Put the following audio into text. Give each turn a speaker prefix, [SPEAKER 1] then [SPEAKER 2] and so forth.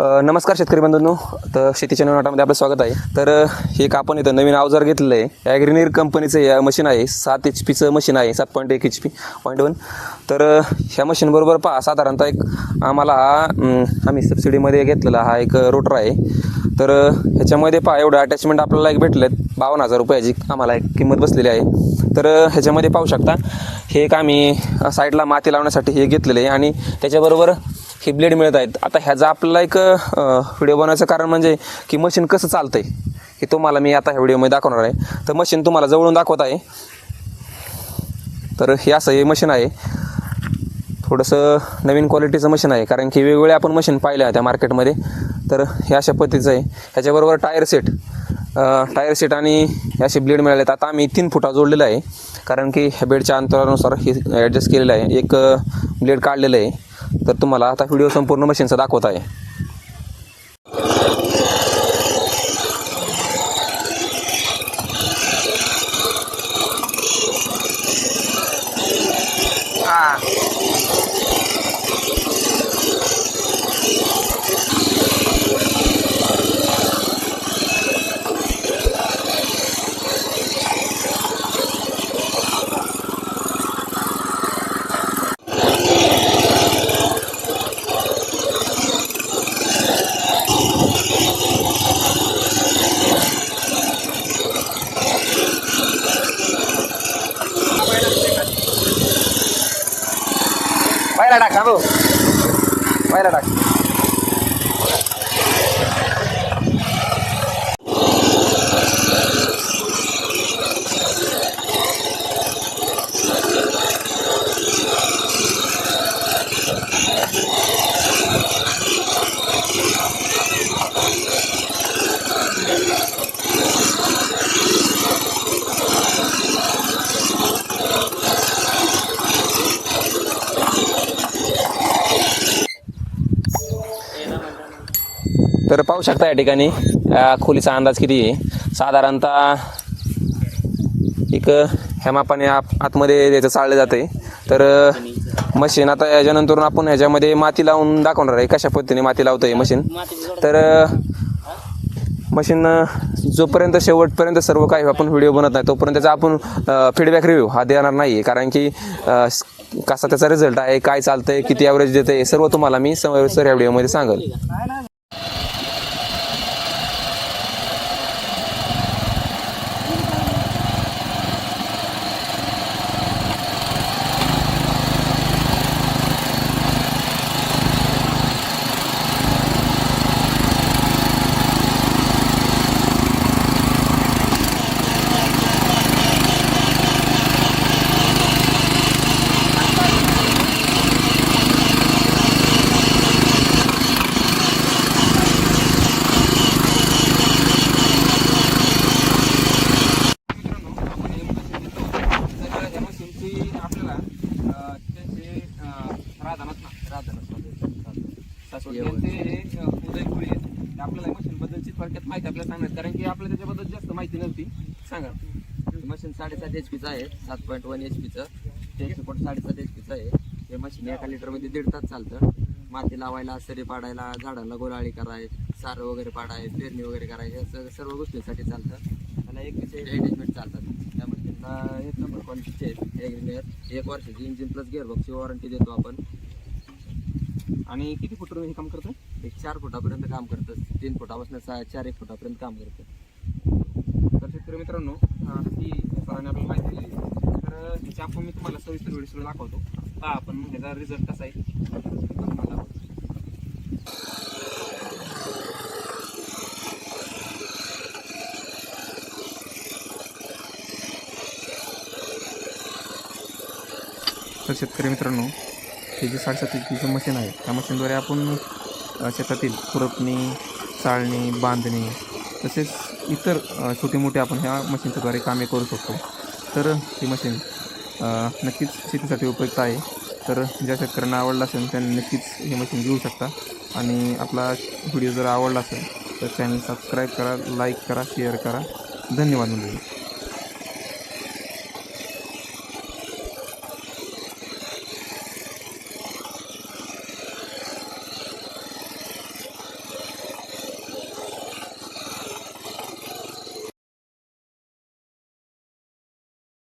[SPEAKER 1] नमस्कार शेतकरी बंधूंनो. तर शेतीच्या नाटामध्ये आपलं स्वागत आहे. तर हे एक आपण इथं नवीन अवजार घेतलं आहे. ॲग्रिनीर कंपनीचं या मशीन आहे. सात एच पीचं मशीन आहे. सात पॉईंट एक एच पी पॉईंट वन तर ह्या मशीनबरोबर पहा. साधारणतः एक आम्हाला हा आम्ही सबसिडीमध्ये घेतलेला हा एक रोटर आहे. तर ह्याच्यामध्ये पहा एवढं अटॅचमेंट आपल्याला एक भेटलं आहे बावन्न हजार रुपयाची आम्हाला एक किंमत बसलेली आहे. तर ह्याच्यामध्ये पाहू शकता. हे एक आम्ही साईडला माती लावण्यासाठी हे घेतलेलं आहे. आणि त्याच्याबरोबर हे ब्लेड मिळत आहेत. आता ह्याचा आपल्याला एक व्हिडिओ बनवायचं कारण म्हणजे की मशीन कसं चालतंय हे तुम्हाला मी आता ह्या व्हिडिओमध्ये दाखवणार आहे. तर मशीन तुम्हाला जवळून दाखवत आहे. तर हे असं हे मशीन आहे. थोडंसं नवीन क्वालिटीचं मशीन आहे. कारण की वेगवेगळे आपण मशीन पाहिल्या आहे त्या मार्केटमध्ये तर हे अशा पद्धतीचं आहे. ह्याच्याबरोबर टायर सेट टायर सेट आणि हे असे ब्लेड मिळाले आहेत आता आम्ही तीन फुटा जोडलेलं आहे. कारण की ह्या बेडच्या अंतरानुसार हे ॲडजस्ट केलेलं आहे. एक ब्लेड काढलेलं आहे. तर तुम्हाला आता व्हिडिओ संपूर्ण मशीनचा दाखवत आहे. বাইরে ডাক খাব বাইরে ডাক। तर पाहू शकता या ठिकाणी खोलीचा अंदाज किती आहे? साधारणतः एक ह्या मापाने आतमध्ये त्याचं चाललं जाते तर मशीन आता याच्यानंतर आपण ह्याच्यामध्ये माती लावून दाखवणार आहे. कशा पद्धतीने माती लावतं आहे मशीन? तर मशीन जोपर्यंत शेवटपर्यंत सर्व काही आपण व्हिडिओ बनत नाही तोपर्यंत त्याचा आपण फीडबॅक रिव्ह्यू हा देणार नाही आहे कारण की कसा त्याचा रिझल्ट आहे काय चालतं आहे किती ॲव्हरेज देतं आहे सर्व तुम्हाला मी सर या व्हिडिओमध्ये सांगेल. आपल्याला मशीन बद्दलची थोडक्यात माहिती आपल्याला सांगणार. कारण की आपल्याला त्याच्याबद्दल जास्त माहिती नव्हती. सांगा.
[SPEAKER 2] मशीन साडेसात एच पीचं आहे. सात पॉईंट वन एच पीचं ते सपोर्ट साडेसात एच पीचं आहे. हे मशीन एका लिटरमध्ये दीड तास चालतं. माती लावायला सरी पाडायला झाडाला गोलाळी कराय सारं वगैरे पाडाय पेरणी वगैरे करायची या सर्व गोष्टींसाठी चालतं. त्याला एक विषय अटॅचमेंट चालतात. त्या मशीनला एक नंबर क्वालिटीचे आहेत. एक एक वर्षाची इंजिन प्लस गिअर बॉक्सची वॉरंटी देतो आपण.
[SPEAKER 1] आणि किती फूट हे काम करतं
[SPEAKER 2] एक चार फुटापर्यंत काम करतं तीन फुटापासून सहा चार एक फुटापर्यंत काम करतं
[SPEAKER 1] तर शेतकरी मित्रांनो ही सरांनी आपल्याला माहिती दिली. तर ह्याची आपण मी तुम्हाला सविस्तर व्हिडिओ दाखवतो. पहा आपण ह्याचा रिझल्ट कसा आहे. तर शेतकरी मित्रांनो हे जे साडेसात जी मशीन आहे त्या मशीनद्वारे आपण शेतातील खुरपणी चाळणी बांधणी तसेच इतर छोटे मोठे आपण ह्या मशीनच्याद्वारे कामे करू शकतो. तर ही मशीन नक्कीच शेतीसाठी उपयुक्त आहे. तर ज्या शेतकऱ्यांना आवडलं असेल त्यांनी नक्कीच हे मशीन घेऊ शकता. आणि आपला व्हिडिओ जर आवडला असेल तर चॅनल सबस्क्राईब करा लाईक करा शेअर करा. धन्यवाद मंडळी.